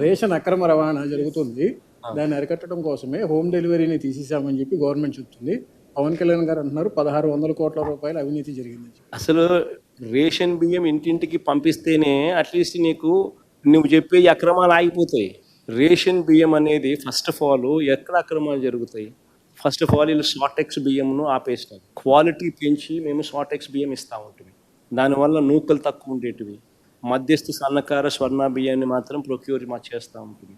Ration అక్రమ రవాణా జరుగుతుంది. దాన్ని అరికట్టడం కోసమే హోమ్ డెలివరీని తీసేసామని చెప్పి గవర్నమెంట్ చెప్తుంది. పవన్ కళ్యాణ్ గారు అంటున్నారు పదహారు వందల కోట్ల రూపాయల అవినీతి జరిగిందని చెప్పి. అసలు రేషన్ బియ్యం ఇంటింటికి పంపిస్తేనే అట్లీస్ట్ నీకు నువ్వు చెప్పే అక్రమాలు ఆగిపోతాయి. రేషన్ బియ్యం అనేది ఫస్ట్ ఆఫ్ ఆల్ ఎక్కడ అక్రమాలు జరుగుతాయి? ఫస్ట్ ఆఫ్ ఆల్ వీళ్ళు షార్టెక్స్ బియ్యంను ఆపేసినారు. క్వాలిటీ పెంచి మేము షార్టెక్స్ బియ్యం ఇస్తూ ఉంటుంది దానివల్ల నూకలు తక్కువ ఉండేటివి. మధ్యస్థ సన్నకార స్వర్ణ బియ్యాన్ని మాత్రం ప్రొక్యూర్ మా చేస్తూ ఉంటుంది.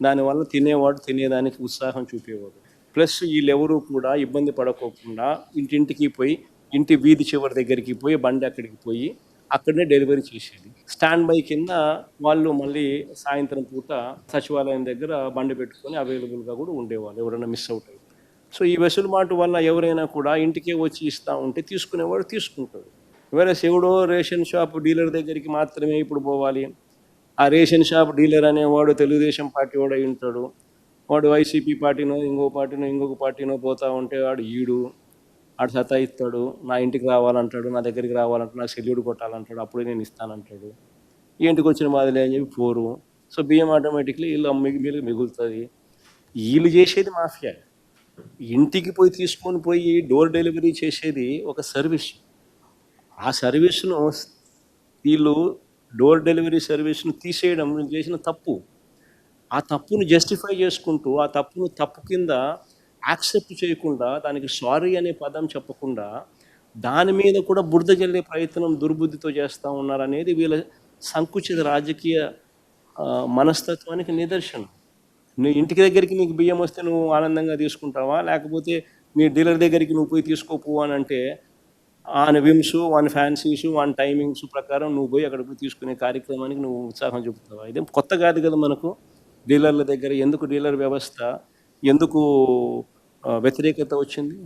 దానివల్ల తినేవాడు తినేదానికి ఉత్సాహం చూపేవాడు. ప్లస్ వీళ్ళెవరూ కూడా ఇబ్బంది పడకోకుండా ఇంటింటికి పోయి ఇంటి వీధి చివరి దగ్గరికి పోయి బండి అక్కడికి పోయి అక్కడనే డెలివరీ చేసేది. స్టాండ్ బై కింద వాళ్ళు మళ్ళీ సాయంత్రం పూట సచివాలయం దగ్గర బండి పెట్టుకొని అవైలబుల్గా కూడా ఉండేవాళ్ళు ఎవరైనా మిస్ అవుట్ అయితే. సో ఈ వెసులుబాటు వల్ల ఎవరైనా కూడా ఇంటికే వచ్చి ఇస్తూ ఉంటే తీసుకునేవాడు తీసుకుంటాడు. వేరే ఎవడో రేషన్ షాప్ డీలర్ దగ్గరికి మాత్రమే ఇప్పుడు పోవాలి. ఆ రేషన్ షాప్ డీలర్ అనేవాడు తెలుగుదేశం పార్టీ వాడు అయి ఉంటాడు. వాడు వైసీపీ పార్టీనో ఇంకో పార్టీనో ఇంకొక పార్టీనో పోతా ఉంటే వాడు ఈడు. ఆడు సతాయిస్తాడు. నా ఇంటికి రావాలంటాడు నా దగ్గరికి రావాలంటాడు నాకు సెల్యూడ్ కొట్టాలంటాడు అప్పుడే నేను ఇస్తానంటాడు. ఈ ఇంటికి వచ్చిన బాధలే అని చెప్పి పోరు. సో బియ్యం ఆటోమేటిక్లీ వీళ్ళు అమ్మి వీళ్ళకి మిగులుతుంది. వీళ్ళు చేసేది మాఫియా. ఇంటికి పోయి తీసుకొని పోయి డోర్ డెలివరీ చేసేది ఒక సర్వీస్. ఆ సర్వీస్ను వీళ్ళు డోర్ డెలివరీ సర్వీస్ను తీసేయడం చేసిన తప్పు. ఆ తప్పును జస్టిఫై చేసుకుంటూ ఆ తప్పును తప్పు కింద యాక్సెప్ట్ చేయకుండా దానికి సారీ అనే పదం చెప్పకుండా దాని మీద కూడా బురద జల్లే ప్రయత్నం దుర్బుద్ధితో చేస్తూ ఉన్నారనేది వీళ్ళ సంకుచిత రాజకీయ మనస్తత్వానికి నిదర్శనం. నీ ఇంటికి దగ్గరికి నీకు బియ్యం వస్తే నువ్వు ఆనందంగా తీసుకుంటావా? లేకపోతే నీ డీలర్ దగ్గరికి నువ్వు పోయి తీసుకోపోవా అని అంటే వాని విమ్స్ వాని ఫ్యాన్సీస్ వాని టైమింగ్స్ ప్రకారం నువ్వు పోయి అక్కడ పోయి తీసుకునే కార్యక్రమానికి నువ్వు ఉత్సాహం చూపుతావా ఇదేం కొత్త కాదు కదా మనకు డీలర్ల దగ్గర. ఎందుకు డీలర్ వ్యవస్థ? ఎందుకు వ్యతిరేకత వచ్చింది?